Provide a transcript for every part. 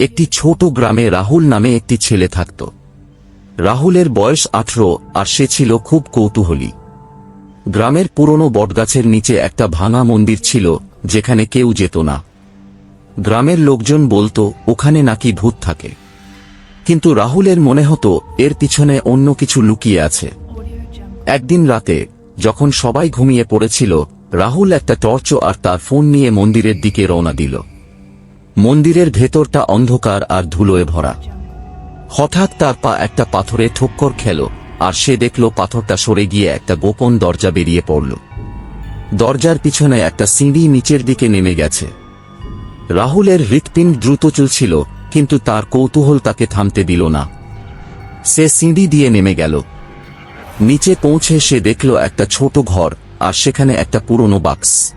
একটি ছোট গ্রামে রাহুল নামে একটি ছেলে থাকত। রাহুলের বয়স আঠারো, আর সে ছিল খুব কৌতূহলী। গ্রামের পুরনো বটগাছের নিচে একটা ভাঙা মন্দির ছিল, যেখানে কেউ যেত না। গ্রামের লোকজন বলতো, ওখানে নাকি ভূত থাকে। কিন্তু রাহুলের মনে হতো, এর পিছনে অন্য কিছু লুকিয়ে আছে। একদিন রাতে, যখন সবাই ঘুমিয়ে পড়েছিল, রাহুল একটা টর্চ আর তার ফোন নিয়ে মন্দিরের দিকে রওনা দিল। মন্দিরের ভেতরটা অন্ধকার আর ধুলোয় ভরা। হঠাৎ তার পা একটা পাথরে ঠোক্কর খেল, আর সে দেখল পাথরটা সরে গিয়ে একটা গোপন দরজা বেরিয়ে পড়ল। দরজার পিছনে একটা সিঁড়ি নিচের দিকে নেমে গেছে। রাহুলের হৃৎপিণ্ড দ্রুত চলছিল, কিন্তু তার কৌতূহল তাকে থামতে দিল না। সে সিঁড়ি দিয়ে নেমে গেল। নিচে পৌঁছে সে দেখল একটা ছোট ঘর, আর সেখানে একটা পুরনো বাক্স।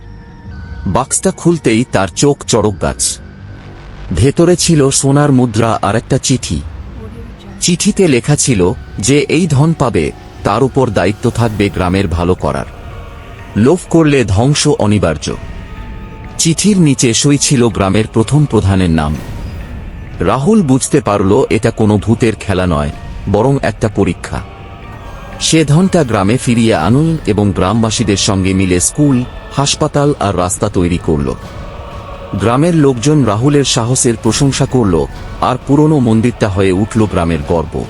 বাক্সটা খুলতেই তার চোখ চড়ক গাছ। ভেতরে ছিল সোনার মুদ্রা আর একটা চিঠি। চিঠিতে লেখা ছিল যে এই ধন পাবে, তার উপর দায়িত্ব থাকবে গ্রামের ভালো করার। লোভ করলে ধ্বংস অনিবার্য। চিঠির নিচে সই ছিল গ্রামের প্রথম প্রধানের নাম। রাহুল বুঝতে পারল এটা কোনো ভূতের খেলা নয়, বরং একটা পরীক্ষা। সে ধনটা গ্রামে ফিরিয়ে আনুন এবং গ্রামবাসীদের সঙ্গে মিলে স্কুল, হাসপাতাল আর রাস্তা তৈরি করল। গ্রামের লোকজন রাহুলের সাহসের প্রশংসা করল আর পুরনো মন্দিরটা হয়ে উঠল গ্রামের গর্ব।